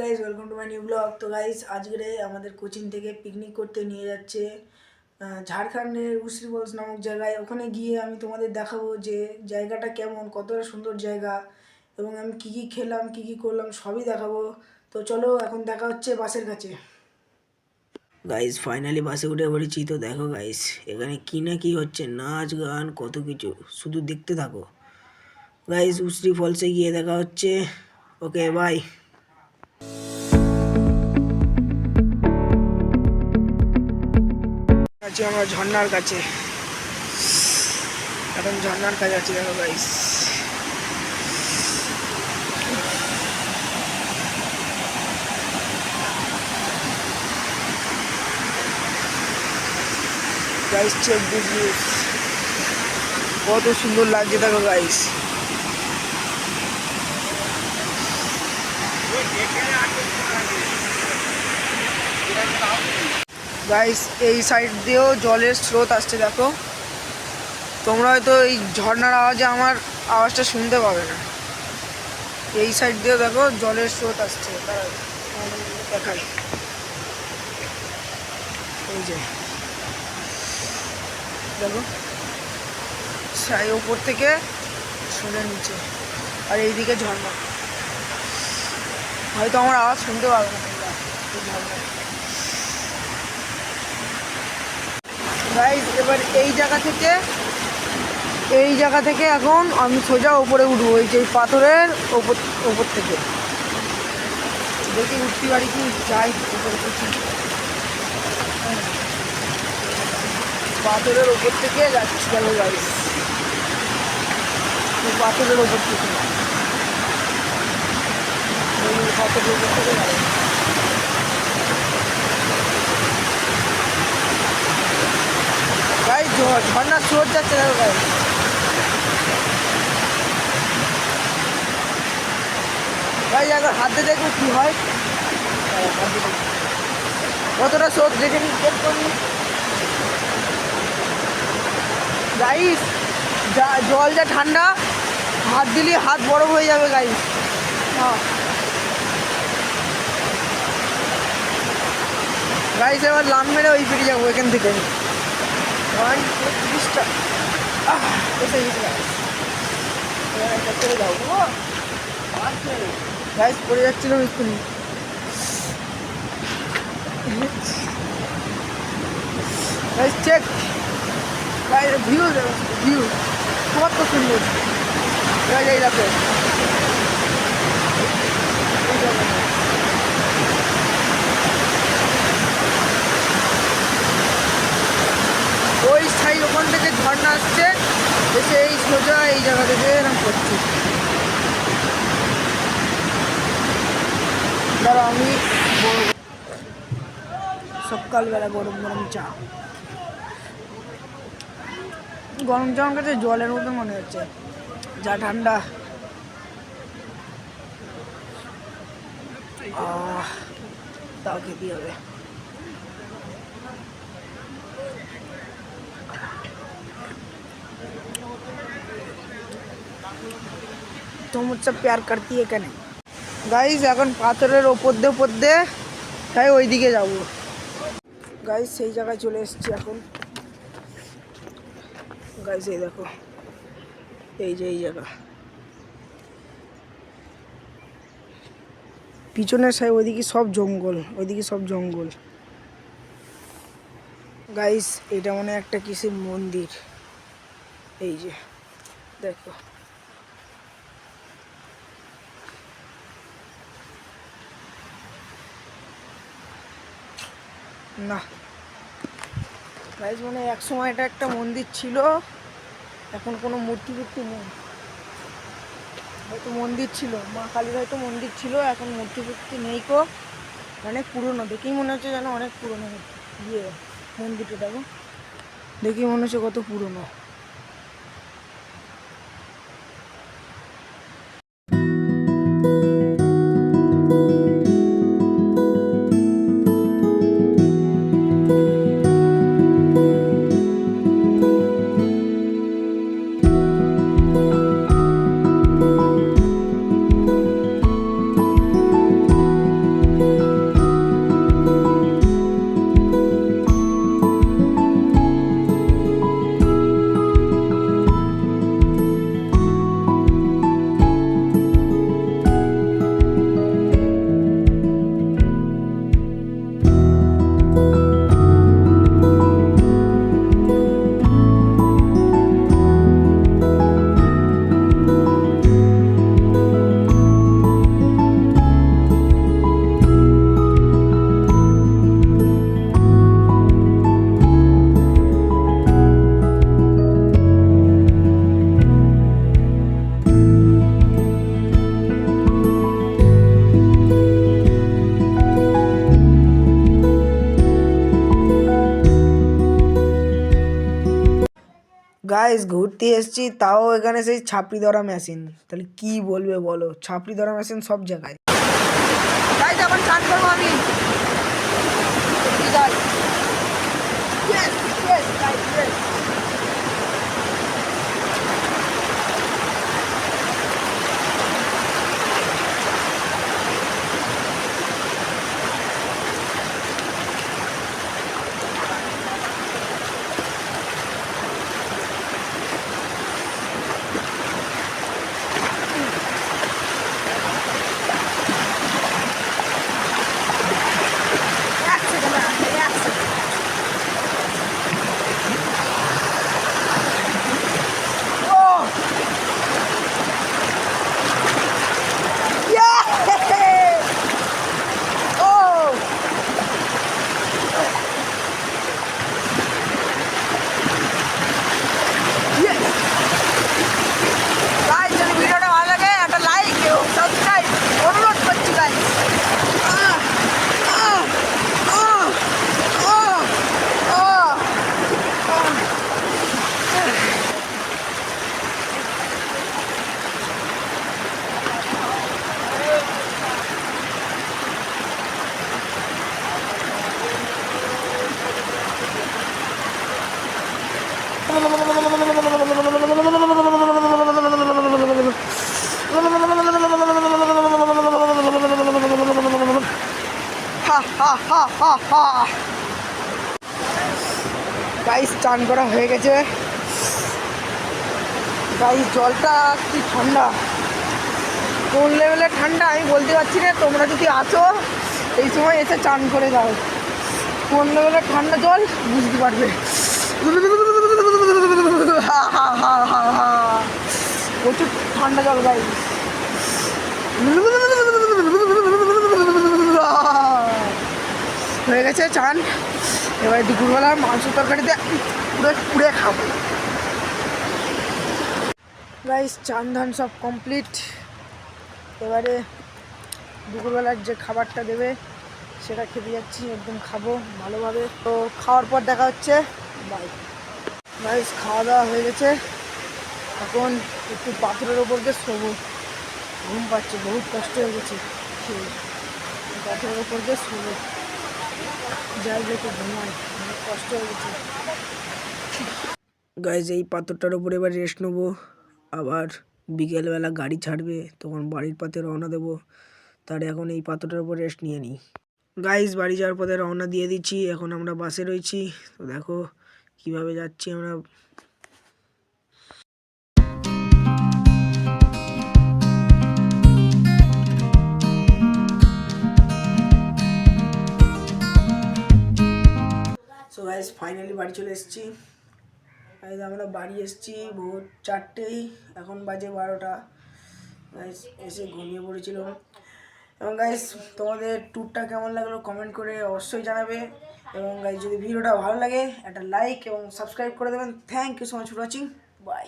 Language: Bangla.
Guys welcome to my new blog তো গাইজ আজকে আমাদের কোচিং থেকে পিকনিক করতে নিয়ে যাচ্ছে ঝাড়খণ্ডের উসরি বলস নামক জায়গায়। ওখানে গিয়ে আমি তোমাদের দেখাবো যে জায়গাটা কেমন, কতটা সুন্দর জায়গা, এবং আমি কী কী খেলাম, কী কী করলাম, সবই দেখাবো। তো চলো এখন দেখা হচ্ছে বাসের কাছে। গাইস ফাইনালি বাসে উঠে পড়েছি। তো দেখো গাইস এখানে কী না কী হচ্ছে, নাচ, গান, কত কিছু। শুধু দেখতে থাকো। গাইস উসরি ফলসে গিয়ে দেখা হচ্ছে। ওকে বাই আছি আমরা ঝর্ণার কাছে। এখন ঝর্ণার কাছে আছি, দেখো গাইস গাইস কত সুন্দর লাগছে, দেখো গাইস গাইস এই সাইড দিয়েও জলের স্রোত আসছে, দেখো। তোমরা হয়তো এই ঝর্নার আওয়াজে আমার আওয়াজটা শুনতে পাবে না। এই সাইড দিয়েও দেখো, জলের স্রোত আসছে। দেখাই এই যে। দেখো। সাই ওপর থেকে শুনে নিচে আর এইদিকে ঝর্ণা। হয়তো আমার আওয়াজ শুনতে পাবে না ঝর্ণা গাইজ এবার এই জায়গা থেকে, এই জায়গা থেকে এখন আমি সোজা ওপরে উঠবো ওই যে পাথরের ওপর ওপর থেকে। দেখি উঠতে পারি কি? যাই। পাথরের ওপর থেকে যাচ্ছি গেল গাড়ি পাথরের ওপর থেকে। পাথরের ওপর থেকে গাই ঝর্ণার স্রোত যাচ্ছে দেখো গাই গাই একবার হাতে দেখব কি হয়। কতটা স্রোত দেখে চেক করি গাইস জল যা ঠান্ডা, হাত দিলে হাত বরফ হয়ে যাবে গাইস হ্যাঁ। গাইস এবার লাম মেরে ওই ফিরে যাব, এখান থেকে। ওয়ান তিরিশটা আহ এসে গেছে চলে যাও গাইস পড়ে যাচ্ছিলাম এক্ষুনি। Guys check guys view view কত সুন্দর। গাইস এই দেখো এই দেখো। ওই সাইড ওখান থেকে ঝর্ণা আসছে। এসে এই সোজা এই জায়গা থেকে এরকম করছি। আমি সকালবেলা গরম গরম চা। গরম চা আমার কাছে জলের মতো মনে হচ্ছে। যা ঠান্ডা। তাও খেতে হবে। সমুদ্র প্যার করতি এখানে গাইস এখন পাথরের ওপর দিয়ে ওপর দিয়ে তাই ওইদিকে যাব। গাইস সেই জায়গায় চলে এসেছি এখন। গাইস এই দেখো। এই যে এই জায়গা। পিছনের সাই ওইদিকে সব জঙ্গল, ওইদিকে সব জঙ্গল। গাইস এটা মনে একটা কিসের মন্দির। এই যে, দেখো। না। গাইজ মানে এক সময় এটা একটা মন্দির ছিল। এখন কোনো মূর্তি ফূর্তি নেই। হয়তো মন্দির ছিল। মা কালীর হয়তো মন্দির ছিল, এখন মূর্তি ফুর্তি নেই কো। অনেক পুরনো। দেখেই মনে হচ্ছে যেন অনেক পুরনো ইয়ে মন্দিরটা দেখো। দেখেই মনে হচ্ছে কত পুরনো। গাইস ঘুরতে এসেছি, তাও এখানে সেই ছাপড়ি ধরা মেশিন তাহলে কি বলবে বলো? ছাপড়ি ধরা মেশিন সব জায়গায়। এখন চান করব আমি। গাইস করা হয়ে গেছে। গাইস জলটা কি ঠান্ডা? কোন লেভেলের ঠান্ডা? আমি বলতে পারছি না, তোমরা যদি আসো এই সময় এসে চান করে যাও। কোন লেভেলের ঠান্ডা জল? বুঝতে পারবে। প্রচুর ঠান্ডা জল গাইস হয়ে গেছে, চান। এবার দুপুরবেলা মাংস তরকারিতে পুরো পুড়ে খাব। গাইস চান ধান সব কমপ্লিট এবারে দুপুরবেলার যে খাবারটা দেবে, সেটা খেতে যাচ্ছি, একদম খাব ভালোভাবে। তো খাওয়ার পর দেখা হচ্ছে। বাই গাইস খাওয়া দাওয়া হয়ে গেছে। এখন একটু পাথরের ওপর দিয়ে শোবো। ঘুম পাচ্ছে, বহুত কষ্ট হয়ে গেছে। পাথরের ওপর দিয়ে শোবো। যাই যেতে ঘুমাই। অনেক কষ্ট হয়ে গেছে। গাইজ এই পাথরটার উপরে এবার রেস্ট নেব। আবার বিকেলবেলা গাড়ি ছাড়বে, তখন বাড়ির পথে রওনা দেবো। তার এখন এই পাথরটার উপর রেস্ট নিয়ে নিই। গাইজ বাড়ি যাওয়ার পথে রওনা দিয়ে দিচ্ছি। এখন আমরা বাসে রয়েছি। তো দেখো কীভাবে যাচ্ছি আমরা? সো গাইজ ফাইনালি বাড়ি চলে এসেছি। গাইজ আমরা বাড়ি এসেছি ভোর চারটেই। এখন বাজে বারোটা। গাইজ এসে ঘুমিয়ে পড়েছিলাম। এবং গাইজ তোমাদের ট্যুরটা কেমন লাগল? কমেন্ট করে অবশ্যই জানাবে। এবং গাইজ যদি ভিডিওটা ভালো লাগে, একটা লাইক এবং সাবস্ক্রাইব করে দেবেন। Thank you so much for watching bye